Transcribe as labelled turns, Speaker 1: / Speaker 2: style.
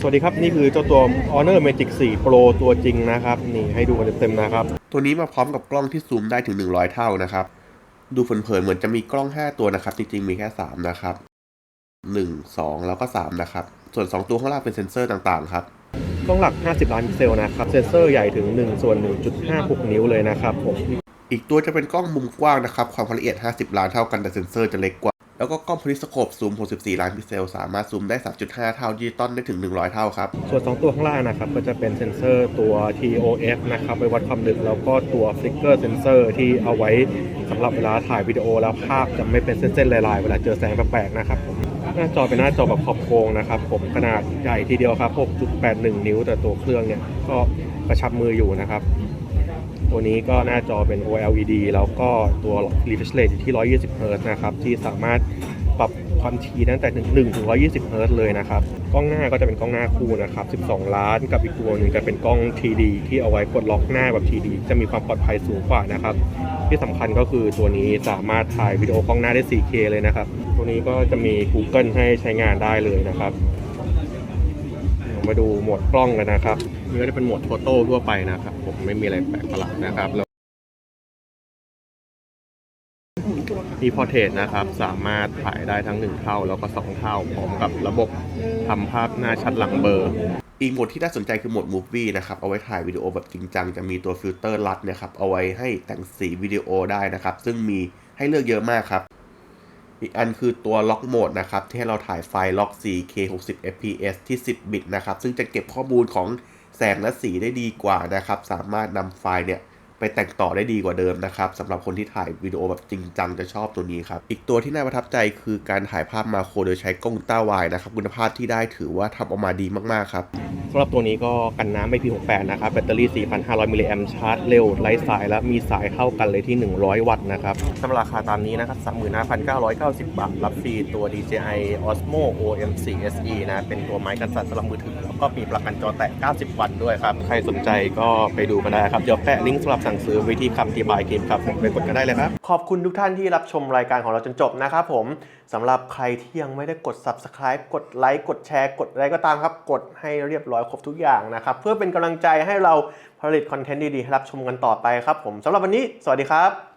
Speaker 1: สวัสดีครับ นี่คือเจ้าตัว Honor Magic 4 Pro ตัวจริงนะครับ นี่ให้ดูกันเต็มๆนะครับ
Speaker 2: ตัวนี้มาพร้อมกับกล้องที่ซูมได้ถึง 100 เท่านะครับ ดูเผินๆเหมือนจะมีกล้อง 5 ตัวนะครับ จริงๆ มีแค่ 3 นะครับ 1 2 แล้วก็ 3 นะครับ ส่วน 2 ตัวข้างล่างเป็นเซ็นเซอร์ต่างๆ ครับ
Speaker 1: กล้องหลัก 50 ล้านพิกเซลนะครับ เซนเซอร์ใหญ่ถึง1ส่วน1.56 นิ้วเลยนะครับผม
Speaker 2: อีกตัวจะเป็นกล้องมุมกว้างนะครับ ความละเอียด 50 ล้านเท่ากันแต่เซ็นเซอร์จะเล็กกว่า แล้วก็กล้องโพริสโคปซูม 64 ล้านพิกเซล สามารถซูมได้ 3.5 เท่าดิจิตอลได้ถึง 100 เท่าครับ
Speaker 1: ส่วน 2 ตัวข้างล่างนะครับ ก็จะเป็นเซนเซอร์ตัว TOF นะครับไปวัดความลึก แล้วก็ตัว Flicker Sensor ที่เอาไว้สำหรับเวลาถ่ายวิดีโอแล้วภาพจะไม่เป็นเส้นๆลายๆ เวลาเจอแสงแปลกๆนะครับหน้าจอเป็นหน้าจอแบบขอบโค้งนะครับผมขนาดใหญ่ทีเดียวครับ 6.81 นิ้วแต่ตัวเครื่องเนี่ยก็กระชับมืออยู่นะครับ ตัวนี้ก็หน้าจอเป็น OLED แล้วก็ตัว refresh rate อยู่ที่ 120 Hz นะครับ ที่สามารถปรับความถี่ตั้งแต่1ถึง120 Hz เลยนะครับ กล้องหน้าก็จะเป็นกล้องหน้าคู่นะครับ 12 ล้านกับอีกตัวหนึ่งจะเป็นกล้อง TD ที่เอาไว้กดล็อกหน้าแบบ TD จะมีความปลอดภัยสูงกว่านะครับ ที่สำคัญก็คือตัวนี้สามารถถ่ายวิดีโอกล้องหน้าได้ 4K เลยนะครับ ตัวนี้ก็จะมี Google ให้ใช้งานได้เลยนะครับ เรามาดูโหมดกล้องกันนะครับนี่ก็จะเป็นโหมดโฟโต้ทั่วไปนะครับ ผมไม่มีอะไรแปลกประหลาดนะครับแล้วมีพอเทสนะครับ สามารถถ่ายได้ทั้ง 1 เท่าแล้วก็ 2 เท่าพร้อมกับระบบทำภาพหน้าชัดหลังเบลอร์
Speaker 2: อีกโหมดที่น่าสนใจคือโหมด Movie นะครับ เอาไว้ถ่ายวิดีโอแบบจริงจัง จะมีตัวฟิลเตอร์ลัดเนะครับ เอาไว้ให้แต่งสีวิดีโอได้นะครับ ซึ่งมีให้เลือกเยอะมากครับ อีกอันคือตัวล็อกโหมดนะครับ ที่ให้เราถ่ายไฟล์ล็อก 4K 60 fps ที่ 10 บิตนะครับ ซึ่งจะเก็บข้อมูลของแสงและสีได้ดีกว่านะครับ สามารถนำไฟล์เนี่ย ไปแต่งต่อได้ดีกว่าเดิมนะครับสำหรับคนที่ถ่ายวิดีโอแบบจริงจังจะชอบตัวนี้ครับ อีกตัวที่น่าประทับใจคือการถ่ายภาพมาโครโดยใช้กล้องต้าวายนะครับคุณภาพที่ได้ถือว่าทำออกมาดีมากๆครับ
Speaker 1: สำหรับตัวนี้ก็กันน้ำ IP68 นะครับแบตเตอรี่ 4,500 มิลลิแอมชาร์จเร็วไร้สายและมีสายเท่ากันเลยที่ 100 วัตต์นะครับสำหรับราคาตามนี้นะครับ35,990 บาท รับฟรีตัว DJI Osmo OM4 SE นะเป็นตัวไม้กันสั่นสำหรับมือถือแล้วก็มีประกันจอแตก90 วันด้วยครับใครสนใจก็ไปดูกันได้ครับเดี๋ยวแปะลิงก์สำหรับสั่งซื้อวิธีคำที่บายเกมครับผมไปกดกันได้เลยครับ ขอบคุณทุกท่านที่รับชมรายการของเราจนจบนะครับผมสำหรับใครที่ยังไม่ได้กด subscribe กดไลค์กดแชร์กดอะไรก็ตามครับ กดให้เรียบร้อยครบทุกอย่างนะครับ เพื่อเป็นกำลังใจให้เราผลิตคอนเทนต์ดีๆให้รับชมกันต่อไปครับผมสำหรับวันนี้ สวัสดีครับ